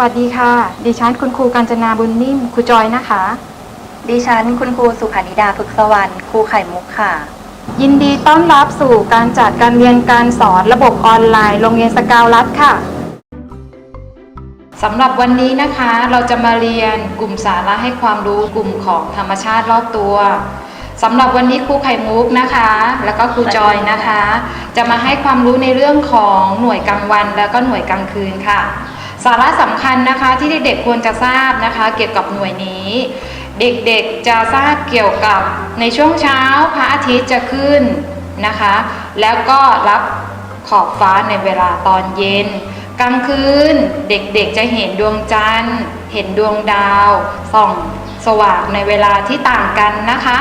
วัสดีค่ะ ดิฉันคุณครูกัญจนาบุญนิ่ม ครูจอยนะคะ ดิฉันคุณครูสุภานิดาพึกษวรรณครูไข่มุกค่ะ ยินดีต้อนรับสู่การจัดการเรียนการสอนระบบออนไลน์โรงเรียนสกาวรัฐค่ะสำหรับวันนี้นะคะเราจะมาเรียนกลุ่มสาระให้ความรู้กลุ่มของธรรมชาติรอบตัวสำหรับวันนี้ครูไข่มุกนะคะ แล้วก็ครูจอยนะคะ จะมาให้ความรู้ในเรื่องของหน่วยกลางวันแล้วก็หน่วยกลางคืนค่ะ สาระสำคัญนะคะที่เด็กๆควรจะทราบนะคะเกี่ยวกับหน่วยนี้ เด็กๆจะทราบเกี่ยวกับในช่วงเช้าพระอาทิตย์จะขึ้นนะคะ แล้วก็รับขอบฟ้าในเวลาตอนเย็น กลางคืนเด็กๆจะเห็นดวงจันทร์ เห็นดวงดาวส่องสว่างในเวลาที่ต่างกันนะคะ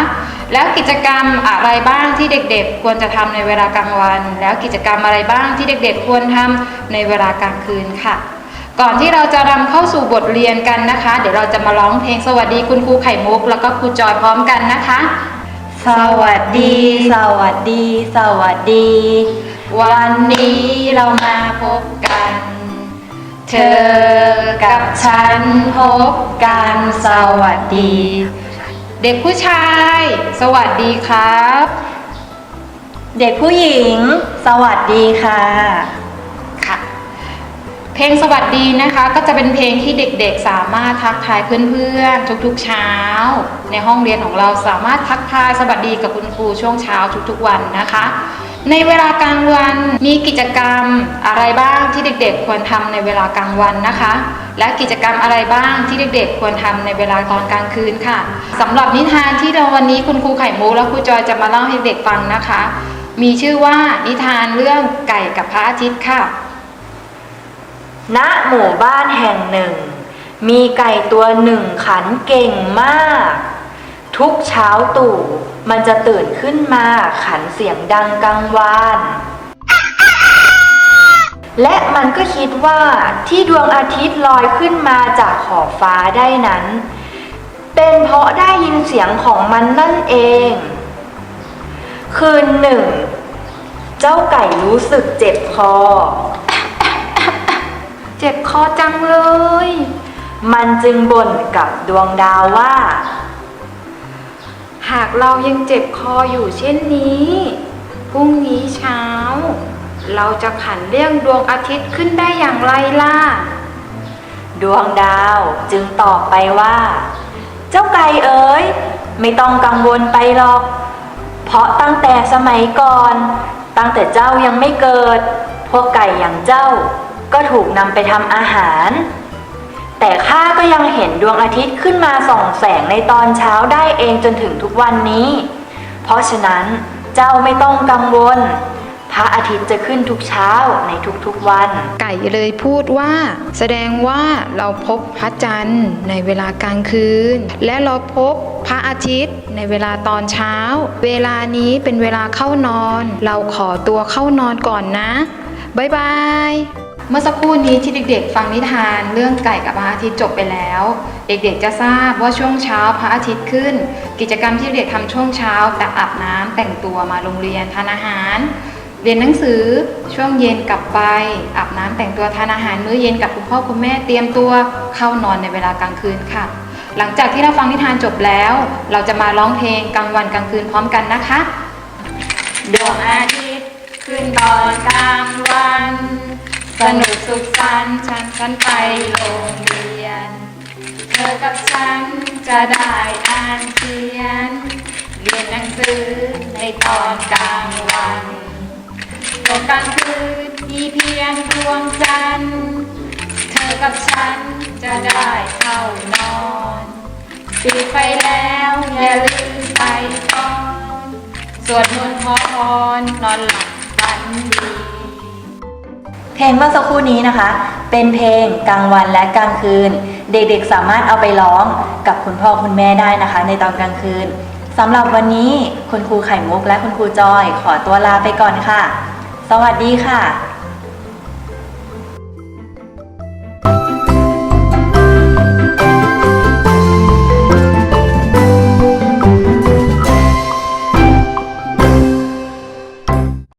แล้วกิจกรรมอะไรบ้างที่เด็กๆ ควรจะทำในเวลากลางวัน แล้วกิจกรรมอะไรบ้างที่เด็กๆ ควรทำในเวลากลางคืนค่ะ ก่อนที่เราจะรำเข้าสู่บทเรียนกันนะคะ เดี๋ยวเราจะมาร้องเพลงสวัสดีคุณครูไข่มุก แล้วก็ครูจอยพร้อมกันนะคะ สวัสดี สวัสดี สวัสดี วันนี้เรามาพบกัน เธอกับฉันพบกันสวัสดี เด็กผู้ชาย สวัสดีครับ เด็กผู้หญิง สวัสดีค่ะค่ะ เพลงสวัสดีนะคะ ก็จะเป็นเพลงที่เด็กๆ สามารถทักทายเพื่อนๆทุกๆ เช้า ในห้องเรียนของเราสามารถทักทายสวัสดีกับคุณครูช่วงเช้าทุกๆวันนะคะ ในเวลากลางวันมีกิจกรรมอะไรบ้างที่เด็กๆ ควรทำในเวลากลางวันนะคะ และกิจกรรมอะไรบ้างที่เด็กๆ ควรทำในเวลาตอนกลางคืนค่ะสำหรับนิทานที่เราวันนี้คุณครูไข่มุกและครูจอยจะมาเล่าให้เด็กฟังนะคะ มีชื่อว่านิทานเรื่องไก่กับพระอาทิตย์ค่ะ ณหมู่บ้านแห่งหนึ่ง มีไก่ตัวหนึ่งขันเก่งมาก ทุกเช้าตู่มันจะตื่นขึ้นมาขันเสียงดังกังวาน และมันก็คิดว่าที่ดวงอาทิตย์ลอยขึ้นมาจากขอบฟ้าได้นั้น เป็นเพราะได้ยินเสียงของมันนั่นเอง คืนหนึ่ง เจ้าไก่รู้สึกเจ็บคอ เจ็บคอจังเลย มันจึงบ่นกับดวงดาวว่า หากเรายังเจ็บคออยู่เช่นนี้ พรุ่งนี้เช้า เราจะขันเรียกดวงอาทิตย์ขึ้นได้อย่างไรล่ะ ดวงดาวจึงตอบไปว่า เจ้าไก่เอ๋ย ไม่ต้องกังวลไปหรอก เพราะตั้งแต่สมัยก่อน ตั้งแต่เจ้ายังไม่เกิด พวกไก่อย่างเจ้า ก็ถูกนำไปทำอาหาร แต่ข้าก็ยังเห็นดวงอาทิตย์ขึ้นมาส่องแสงในตอนเช้าได้เองจนถึงทุกวันนี้ เพราะฉะนั้นเจ้าไม่ต้องกังวล พระอาทิตย์จะขึ้นทุกเช้าในทุกๆวัน ไก่เลยพูดว่า แสดงว่าเราพบพระจันทร์ในเวลากลางคืน และเราพบพระอาทิตย์ในเวลาตอนเช้า เวลานี้เป็นเวลาเข้านอน เราขอตัวเข้านอนก่อนนะบ๊ายบาย เมื่อสักครู่นี้ที่เด็กๆ ฟังนิทานเรื่องไก่กับพระอาทิตย์จบไปแล้ว เด็กๆจะทราบว่าช่วงเช้าพระอาทิตย์ขึ้น กิจกรรมที่เด็กทำช่วงเช้าแต่อาบน้ำแต่งตัวมาโรงเรียนทานอาหาร เรียนหนังสือช่วงเย็นกลับไปอาบน้ำแต่งตัวทานอาหารมื้อเย็นกับคุณพ่อคุณแม่เตรียมตัวเข้านอนในเวลากลางคืนค่ะ หลังจากที่เราฟังนิทานจบแล้ว เราจะมาร้องเพลงกลางวันกลางคืนพร้อมกันนะคะดวงอาทิตย์ขึ้นตอนกลางวัน สนุกสุขสันต์ฉันฉันไปโรงเรียน เธอกับฉันจะได้อ่านเขียน เรียนหนังสือในตอนกลางวันตอนกลางคืนมีเพียงดวงจันทร์เธอกับฉันจะได้เข้านอนปิดไฟแล้วอย่าลืมไปก่อนสวดมนต์ขอพรนอนหลับฝันดี เพลงเมื่อสักครู่นี้นะคะ เป็นเพลงกลางวันและกลางคืน เด็กๆสามารถเอาไปร้องกับคุณพ่อคุณแม่ได้นะคะ ในตอนกลางคืนสำหรับวันนี้คุณครูไข่มุกและคุณครูจอย ขอตัวลาไปก่อนค่ะ สวัสดีค่ะ